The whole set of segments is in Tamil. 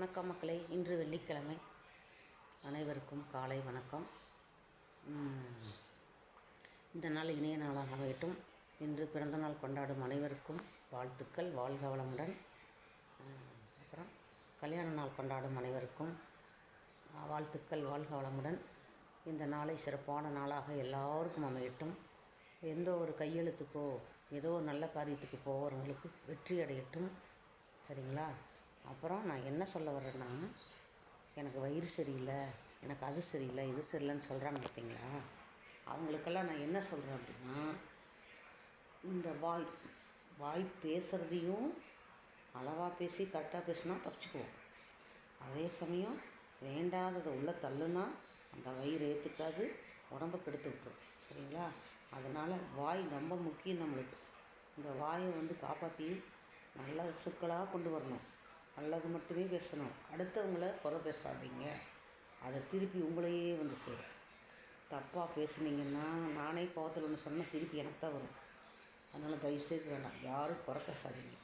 வணக்கம் மக்களே இன்று வெள்ளிக்கிழமை. அனைவருக்கும் காலை வணக்கம். இந்த நாள் இனிய நாளாக அமையட்டும். இன்று பிறந்தநாள் கொண்டாடும் அனைவருக்கும் வாழ்த்துக்கள் வாழ்க வளமுடன். அப்புறம் கல்யாண நாள் கொண்டாடும் அனைவருக்கும் வாழ்த்துக்கள் வாழ்க வளமுடன். இந்த நாளை சிறப்பான நாளாக எல்லாருக்கும் அமையட்டும். எந்த ஒரு கையெழுத்துக்கோ ஏதோ ஒரு நல்ல காரியத்துக்கு போகிறவங்களுக்கு வெற்றி அடையட்டும். சரிங்களா? அப்புறம் நான் என்ன சொல்ல வர்றேன்னா எனக்கு வயிறு சரியில்லை எனக்கு அது சரியில்லை இது சரியில்லைன்னு சொல்கிறாங்க பார்த்தீங்களா? அவங்களுக்கெல்லாம் நான் என்ன சொல்கிறேன் அப்படின்னா இந்த வாய் வாய் பேசுகிறதையும் அளவாக பேசி கரெக்டாக பேசினா தப்பிச்சுக்குவோம். அதே சமயம் வேண்டாததை உள்ளே தள்ளுனா அந்த வயிறு ஏற்றுக்காது உடம்ப கெடுத்து விட்டுரும். சரிங்களா? அதனால் வாய் ரொம்ப முக்கியம் நம்மளுக்கு. இந்த வாயை வந்து காப்பாற்றி நல்ல சுக்களாக கொண்டு வரணும். நல்லது மட்டுமே பேசணும். அடுத்தவங்கள குறை பேசாதீங்க. அதை திருப்பி உங்களையே வந்து சேரும். தப்பாக பேசுனீங்கன்னா நானே கோவத்தில் ஒன்று சொன்னால் திருப்பி எனக்கு தான் வரும். அதனால் தயவுசெய்து வேண்டாம். யாரும் குறை பேசாதீங்க.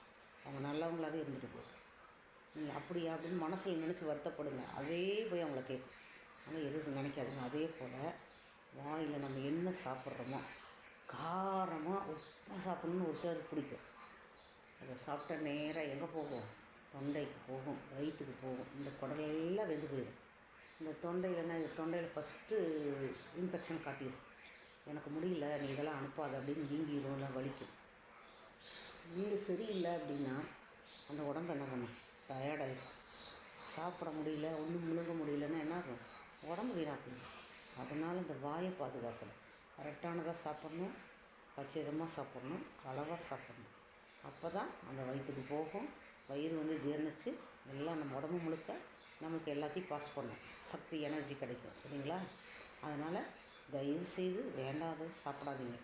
அவங்க நல்லவங்களாகவே இருந்துட்டு போகும் நீங்கள் அப்படியா அப்படின்னு மனசில் நினச்சி வருத்தப்படுங்க. அதே போய் அவங்கள கேட்கும் ஆனால் எதுவும் நினைக்காதுங்க. அதே போல் வாயில் நம்ம என்ன சாப்பிட்றோமோ காரமாக உப்பாக சாப்பிட்ணுன்னு ஒரு சிலருக்கு பிடிக்கும். அதை சாப்பிட்டா நேராக எங்கே போகும்? தொண்டைக்கு போகும் வயிற்றுக்கு போகும். இந்த குடலெல்லாம் வெந்து போயிடும். இந்த தொண்டையில் என்ன இது தொண்டையில் ஃபஸ்ட்டு இன்ஃபெக்ஷன் காட்டிடும் எனக்கு முடியல நீ இதெல்லாம் அனுப்பாது அப்படின்னு வீங்கிடும் எல்லாம் வலிக்கும். வீடு சரியில்லை அப்படின்னா அந்த உடம்பு என்ன பண்ணும்? டயர்டாயிடும் சாப்பிட முடியல ஒன்றும் முழுங்க முடியலன்னா என்ன ஆகும்? உடம்பு வீணாக்கணும் அதனால் இந்த வாயை பாதுகாக்கணும். கரெக்டானதாக சாப்பிட்ணும் பச்சிதமாக சாப்பிட்ணும் அளவாக சாப்பிட்ணும். அப்போ தான் அந்த வயிற்றுக்கு போகும். வயிறு வந்து ஜீர்ணித்து எல்லாம் நம்ம உடம்பு முழுக்க நமக்கு எல்லாத்தையும் பாஸ் பண்ணும். சக்தி எனர்ஜி கிடைக்கும். சரிங்களா? அதனால் தயவு செய்து வேண்டாத சாப்பிடாதீங்க.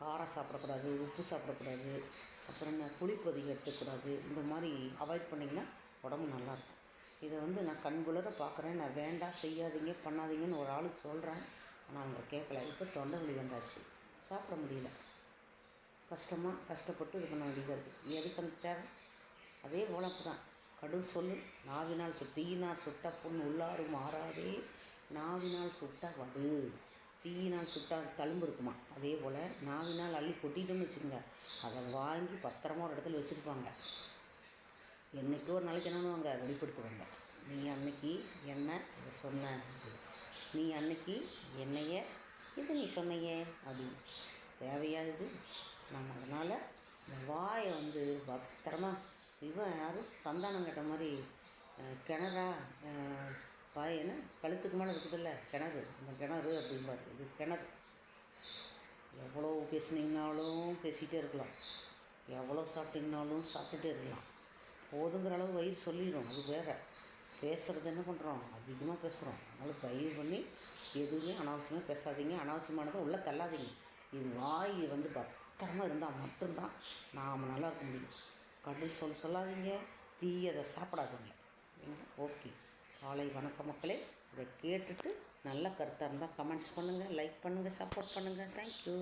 காரம் சாப்பிடக்கூடாது உப்பு சாப்பிடக்கூடாது அப்புறம் என்ன புளிப்பு அதிகம் எடுத்துக்கூடாது இந்த மாதிரி அவாய்ட் பண்ணிங்கன்னா உடம்பு நல்லாயிருக்கும். இதை வந்து நான் கண்குளர பார்க்குறேன். நான் வேண்டாம் செய்யாதீங்க பண்ணாதீங்கன்னு ஒரு ஆளுக்கு சொல்கிறேன் ஆனால் அவங்க கேட்கல. இப்போ தொண்டை வலி வந்தாச்சு. சாப்பிட முடியல. கஷ்டமாக கஷ்டப்பட்டு இது பண்ண வேண்டியதாக இருக்குது எதுக்கு அந்த அதே உழப்பு தான் கடும் சொல்லு நாவினால் சு தீயினால் சுட்ட பொண்ணு உள்ளாறு மாறாதே. நாவினால் சுட்ட வடு. தீயினால் சுட்டா தழும்பு இருக்குமா? அதே போல் நாவினால் அள்ளி கொட்டிட்டோம்னு வச்சுக்கோங்க. அதை வாங்கி பத்திரமா ஒரு இடத்துல வச்சுருப்பாங்க. என்றைக்கு ஒரு நாளைக்கு என்னன்னுவாங்க வெளிப்படுத்துவாங்க. நீ அன்னைக்கு என்ன சொன்ன? நீ அன்னைக்கு என்னைய இது நீ சொன்னையே? அப்படின்னு தேவையா இது நம்ம அதனால் இந்த வாயை வந்து அம்மா இவன் யாரும் சந்தானம் கேட்ட மாதிரி கிணறா பாய் என்ன? கழுத்துக்கு மேலே இருக்குதுல்ல கிணறு. இந்த கிணறு அப்படிம்பாரு. இது கிணறு. எவ்வளோ பேசுனீங்கனாலும் பேசிகிட்டே இருக்கலாம். எவ்வளோ சாப்பிட்டீங்கனாலும் சாப்பிட்டுட்டே இருக்கலாம். போதுங்கிற அளவு வயிறு சொல்லிடும் அது வேற. பேசுகிறது என்ன பண்ணுறோம் அதிகமாக பேசுகிறோம் அதனால் தயவு பண்ணி எதுவுமே அனாவசியமாக பேசாதீங்க. அனாவசியமானதை உள்ளே தள்ளாதீங்க. இது வாய் வந்து பத்திரமா இருந்தால் மட்டும்தான் நாம் நல்லா இருக்க முடியும். கடு சொல் சொல்லாதீங்க தீயதை சாப்பிடாதீங்க. ஓகே. காலை வணக்க மக்களே. இதை கேட்டுட்டு நல்ல கருத்தாக இருந்தால் கமெண்ட்ஸ் பண்ணுங்கள் லைக் பண்ணுங்கள் சப்போர்ட் பண்ணுங்கள் தேங்க்யூ